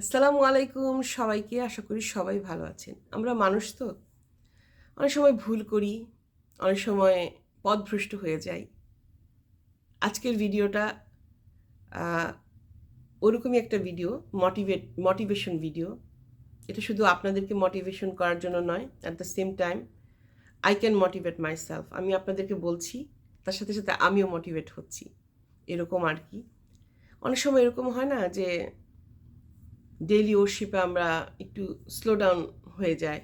আসসালামু আলাইকুম। সবাইকে আশা করি সবাই ভালো আছেন। আমরা মানুষ তো। অনেক সময় ভুল করি, অনেক সময় পথভ্রষ্ট হয়ে যাই। আজকের ভিডিওটা ওরকমই একটা ভিডিও মোটিভেট মোটিভেশন ভিডিও এটা শুধু আপনাদেরকে মোটিভেশন করার জন্য নয় at the same time I can motivate myself আমি আপনাদেরকে বলছি, তার সাথে সাথে আমিও মোটিভেট হচ্ছি। এরকম আর কি। অনেক সময় এরকম হয় না যে ডেইলি ওরশিপে আমরা একটু স্লো ডাউন হয়ে যায়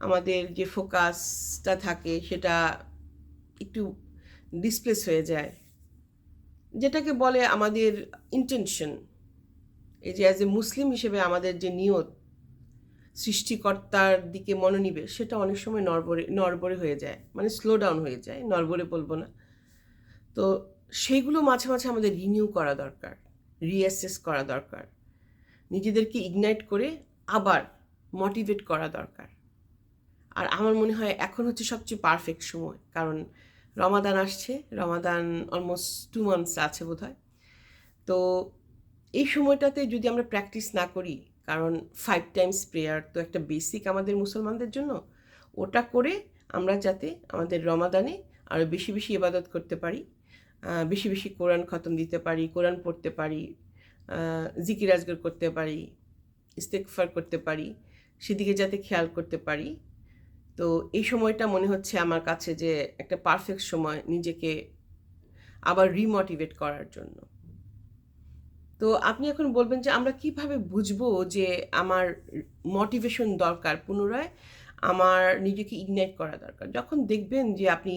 আমাদের যে ফোকাসটা থাকে সেটা একটু ডিসপ্লেস হয়ে যায়। যেটাকে বলে আমাদের ইন্টেনশন এই যে অ্যাজ এ মুসলিম হিসেবে আমাদের যে নিয়ত, সৃষ্টিকর্তার দিকে মনোনিবেশ, সেটা অনেক সময় নরবরে নরবরে হয়ে যায়। মানে স্লো ডাউন হয়ে যায় নরবরে বলব না। তো সেইগুলো মাঝে মাঝে আমাদের রিনিউ করা দরকার রিঅ্যাসেস করা দরকার। নিজেদেরকে ইগনাইট করে আবার মোটিভেট করা দরকার। আর আমার মনে হয় এখন হচ্ছে সবচেয়ে পারফেক্ট সময়। কারণ রমাদান আসছে, রমাদান অলমোস্ট টু মান্থস আছে বোধ হয় তো এই সময়টাতে যদি আমরা প্র্যাকটিস না করি, কারণ ফাইভ টাইমস প্রেয়ার তো একটা বেসিক আমাদের মুসলমানদের জন্য, ওটা করে আমরা যাতে আমাদের রমাদানে আরও বেশি বেশি ইবাদত করতে পারি বেশি বেশি কোরআন খতম দিতে পারি, কোরআন পড়তে পারি জিকির আজগর করতে পারি ইস্তেকফার করতে পারি সেদিকে যাতে খেয়াল করতে পারি। তো এই সময়টা মনে হচ্ছে আমার কাছে যে একটা পারফেক্ট সময় নিজেকে আবার রিমোটিভেট করার জন্য। তো আপনি এখন বলবেন যে আমরা কীভাবে বুঝব যে আমার মোটিভেশন দরকার? পুনরায় আমার নিজেকে ইগনাইট করা দরকার। যখন দেখবেন যে আপনি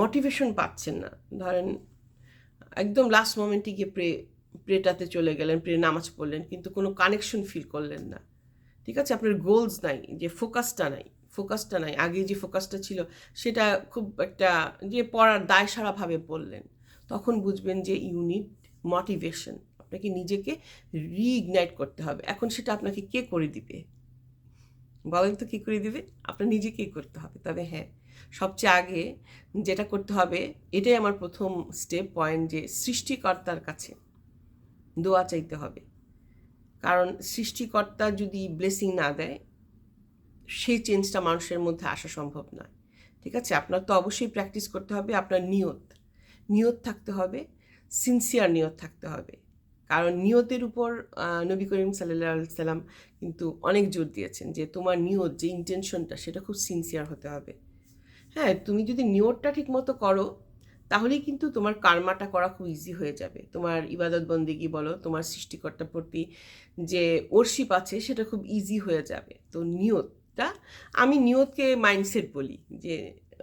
মোটিভেশন পাচ্ছেন না, ধরেন একদম লাস্ট মোমেন্টে গিয়ে প্রে প্রেটাতে চলে গেলেন প্রে নামাজ পড়লেন, কিন্তু কোনো কানেকশন ফিল করলেন না। ঠিক আছে? আপনার গোলস নাই, যে ফোকাসটা নাই ফোকাসটা নাই। আগে যে ফোকাসটা ছিল, সেটা খুব একটা, যে পড়ার দায় সারাভাবে পড়লেন তখন বুঝবেন যে ইউনিট মোটিভেশন আপনাকে নিজেকে রিইগনাইট করতে হবে। এখন সেটা আপনাকে কে করে দিবে? বলেন তো কী করে দিবে? আপনার নিজেকেই করতে হবে। তবে হ্যাঁ সবচেয়ে আগে যেটা করতে হবে, এটাই আমার প্রথম স্টেপ পয়েন্ট যে সৃষ্টিকর্তার কাছে। দোয়া চাইতে হবে। কারণ সৃষ্টিকর্তা যদি ব্লেসিং না দেয়, সেই চেঞ্জটা মানুষের মধ্যে আসা সম্ভব নয়। ঠিক আছে? আপনার তো অবশ্যই প্র্যাকটিস করতে হবে, আপনার নিয়ত। নিয়ত থাকতে হবে সিনসিয়ার নিয়ত থাকতে হবে। কারণ নিয়তের উপর নবী করিম সাল্লাহ সাল্লাম কিন্তু অনেক জোর দিয়েছেন যে, তোমার নিয়ত, যে ইন্টেনশনটা সেটা খুব সিনসিয়ার হতে হবে। হ্যাঁ তুমি যদি নিয়তটা ঠিক মতো করো তাহলেই কিন্তু তোমার কার্মাটা করা খুব ইজি হয়ে যাবে। তোমার ইবাদত বন্দিগি বলো, তোমার সৃষ্টিকর্তার প্রতি যে ওরশিপ আছে, সেটা খুব ইজি হয়ে যাবে। তো নিয়তটা, আমি নিয়তকে মাইন্ডসেট বলি যে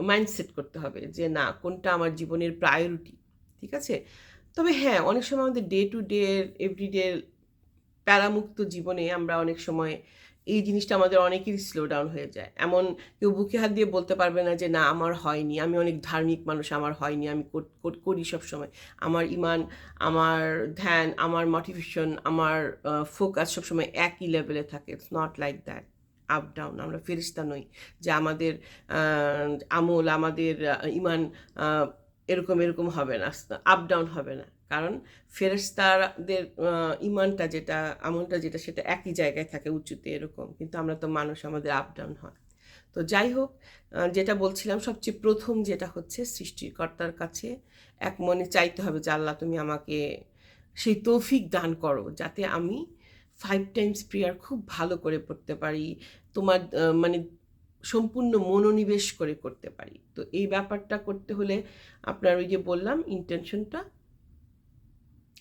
মাইন্ডসেট করতে হবে যে, না, কোনটা আমার জীবনের প্রায়োরিটি ঠিক আছে? তবে হ্যাঁ অনেক সময় আমাদের ডে টু ডে এভরিডে প্যারামুক্ত জীবনে আমরা অনেক সময় এই জিনিসটা আমাদের অনেকেরই স্লো ডাউন হয়ে যায়। এমন কেউ বুকে হাত দিয়ে বলতে পারবে না যে, না, আমার হয়নি। আমি অনেক ধার্মিক মানুষ, আমার হয়নি। আমি কর- কর- করি সব সময় আমার ইমান, আমার ধ্যান, আমার মোটিভেশন আমার ফোকাস সবসময় একই লেভেলে থাকে। It's not like that up down আমরা ফেরিস্তা নই যে, আমাদের আমল, আমাদের ইমান এরকম এরকম হবে না আপ ডাউন হবে না। কারণ ফেরেস্তাদের ইমানটা যেটা, আমলটা যেটা, সেটা একই জায়গায় থাকে, উঁচুতে এরকম। কিন্তু আমরা তো মানুষ, আমাদের আপ ডাউন হয়। তো যাই হোক যেটা বলছিলাম, সবচেয়ে প্রথম যেটা হচ্ছে সৃষ্টিকর্তার কাছে এক মনে চাইতে হবে যে তুমি আমাকে সেই তৌফিক দান করো, যাতে আমি ফাইভ টাইমস প্রেয়ার খুব ভালো করে পড়তে পারি। তোমার মানে সম্পূর্ণ মনোনিবেশ করে করতে পারি। তো এই ব্যাপারটা করতে হলে আপনার ওই যে বললাম ইন্টেনশনটা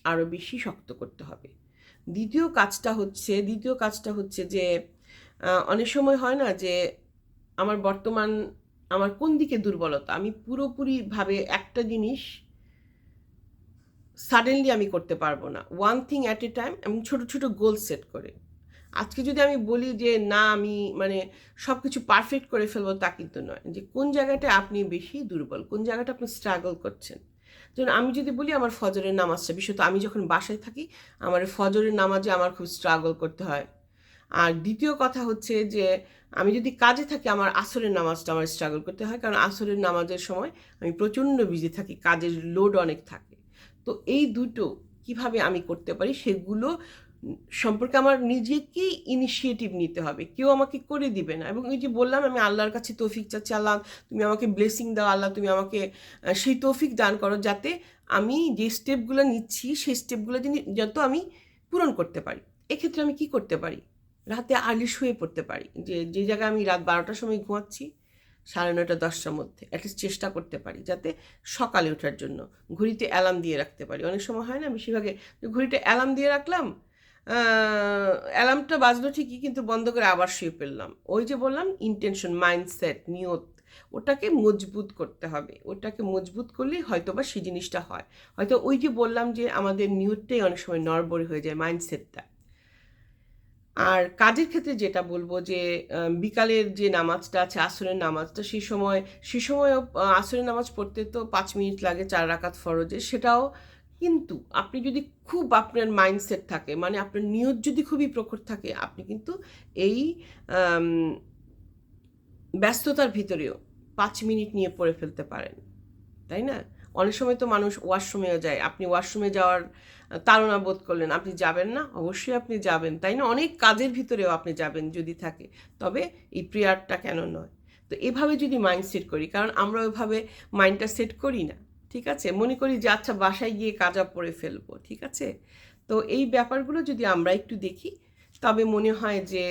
আরও বেশি শক্ত করতে হবে। দ্বিতীয় কাজটা হচ্ছে, দ্বিতীয় কাজটা হচ্ছে যে অনেক সময় হয় না যে, আমার বর্তমান, আমার কোন দিকে দুর্বলতা? আমি পুরোপুরিভাবে একটা জিনিস সাডেনলি আমি করতে পারব না। One thing at a time এবং ছোট ছোট গোল সেট করে। আজকে যদি আমি বলি যে, না, আমি মানে সব কিছু পারফেক্ট করে ফেলব, তা কিন্তু নয়। যে, কোন জায়গাটা আপনি বেশি দুর্বল, কোন জায়গাটা আপনি স্ট্রাগল করছেন? যেমন আমি যদি বলি আমার ফজরের নামাজটা বিশেষত, আমি যখন বাসায় থাকি, আমার ফজরের নামাজে আমার খুব স্ট্রাগল করতে হয়। আর দ্বিতীয় কথা হচ্ছে যে, আমি যদি কাজে থাকি, আমার আসরের নামাজটা আমার স্ট্রাগল করতে হয়। কারণ আসরের নামাজের সময় আমি প্রচণ্ড বিজি থাকি, কাজের লোড অনেক থাকে। তো এই দুটো কীভাবে আমি করতে পারি, সেগুলো সম্পর্কে আমার নিজেকেই ইনিশিয়েটিভ নিতে হবে। কেউ আমাকে করে দিবে না। এবং ওই যে বললাম, আমি আল্লাহর কাছে তৌফিক চাচ্ছি, আল্লাহ তুমি আমাকে ব্লেসিং দাও, আল্লাহ তুমি আমাকে সেই তৌফিক দান করো যাতে আমি যে স্টেপগুলো নিচ্ছি, সেই স্টেপগুলো যত আমি পূরণ করতে পারি। এক্ষেত্রে আমি কি করতে পারি? রাতে আর্লি শুয়ে পড়তে পারি। যে যে জায়গায় আমি রাত বারোটার সময় ঘুমাচ্ছি, সাড়ে নয়টা, দশটার মধ্যে অ্যাটলিস্ট চেষ্টা করতে পারি যাতে সকালে ওঠার জন্য। ঘড়িতে অ্যালার্ম দিয়ে রাখতে পারি। অনেক সময় হয় না, বেশিরভাগে ঘড়িতে অ্যালার্ম দিয়ে রাখলাম অ্যালার্মটা বাজলো ঠিকই, কিন্তু বন্ধ করে আবার শুয়ে ফেললাম ওই যে বললাম ইন্টেনশন মাইন্ডসেট নিয়ত, ওটাকে মজবুত করতে হবে। ওটাকে মজবুত করলেই হয়তো বা সেই জিনিসটা হয়। হয়তো ওই যে বললাম যে আমাদের নিয়তটাই অনেক সময় নড়বড়ে হয়ে যায় মাইন্ডসেটটা আর কাজের ক্ষেত্রে যেটা বলব যে বিকালের যে নামাজটা আছে, আসরের নামাজটা, সেই সময় সেই সময় আসরের নামাজ পড়তে তো পাঁচ মিনিট লাগে চার রাকাত ফরজে। সেটাও কিন্তু আপনি যদি খুব আপনার মাইন্ডসেট থাকে মানে আপনার নিয়ত যদি খুবই প্রখর থাকে, আপনি কিন্তু এই ব্যস্ততার ভিতরেও পাঁচ মিনিট নিয়ে পড়ে ফেলতে পারেন। তাই না? অনেক সময় তো মানুষ ওয়াশরুমেও যায়। আপনি ওয়াশরুমে যাওয়ার তাড়না বোধ করলেন, আপনি যাবেন না? অবশ্যই আপনি যাবেন। তাই না? অনেক কাজের ভিতরেও আপনি যাবেন যদি থাকে। তবে এই প্রেয়ারটা কেন নয়? তো এভাবে যদি মাইন্ড সেট করি, কারণ আমরা ওইভাবে মাইন্ডটা সেট করি না। ঠিক আছে? মনে করি যে আচ্ছা বাসায় গিয়ে কাজা পরে ফেলব, ঠিক আছে? তো এই ব্যাপারগুলো যদি আমরা একটু দেখি, তবে মনে হয় যে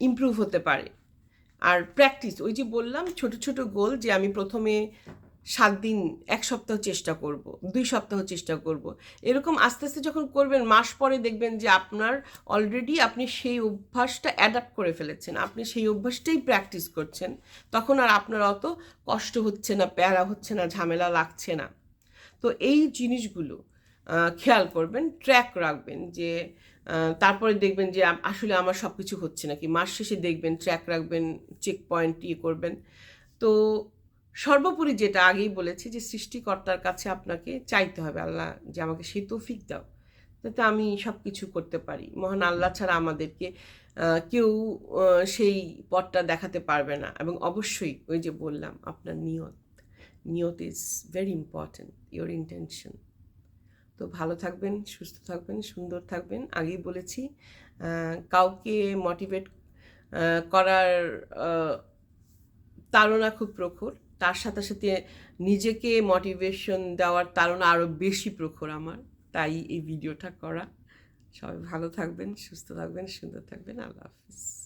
ইম্প্রুভ হতে পারে। আর প্র্যাকটিস ওই যে বললাম, ছোট ছোট গোল যে, আমি প্রথমে সাত দিন, এক সপ্তাহ চেষ্টা করব, দুই সপ্তাহ চেষ্টা করব। এরকম আস্তে আস্তে যখন করবেন, মাস পরে দেখবেন যে আপনার অলরেডি আপনি সেই অভ্যাসটা অ্যাডাপ্ট করে ফেলেছেন, আপনি সেই অভ্যাসটাই প্র্যাকটিস করছেন, তখন আর আপনার অত কষ্ট হচ্ছে না, প্যারা হচ্ছে না, ঝামেলা লাগছে না। তো এই জিনিসগুলো খেয়াল করবেন ট্র্যাক রাখবেন যে তারপরে দেখবেন যে আসলে আমার সব কিছু হচ্ছে নাকি, মাস শেষে দেখবেন ট্র্যাক রাখবেন চেক পয়েন্ট ইয়ে করবেন। তো সর্বোপরি যেটা আগেই বলেছি যে সৃষ্টিকর্তার কাছে আপনাকে চাইতে হবে, আল্লাহ যে আমাকে সেই তৌফিক দাও। যাতে আমি সব কিছু করতে পারি। মহান আল্লাহ ছাড়া আমাদেরকে কেউ সেই পথটা দেখাতে পারবে না। এবং অবশ্যই ওই যে বললাম, আপনার নিয়ত। নিয়ত is very important your intention তো ভালো থাকবেন, সুস্থ থাকবেন, সুন্দর থাকবেন। আগেই বলেছি কাউকে মোটিভেট করার তাড়না খুব প্রখর। তার সাথে সাথে নিজেকে মোটিভেশন দেওয়ার তাড়না আরও বেশি প্রখর আমার। তাই এই ভিডিওটা করা। সবাই ভালো থাকবেন, সুস্থ থাকবেন, সুন্দর থাকবেন। আল্লাহ হাফিজ।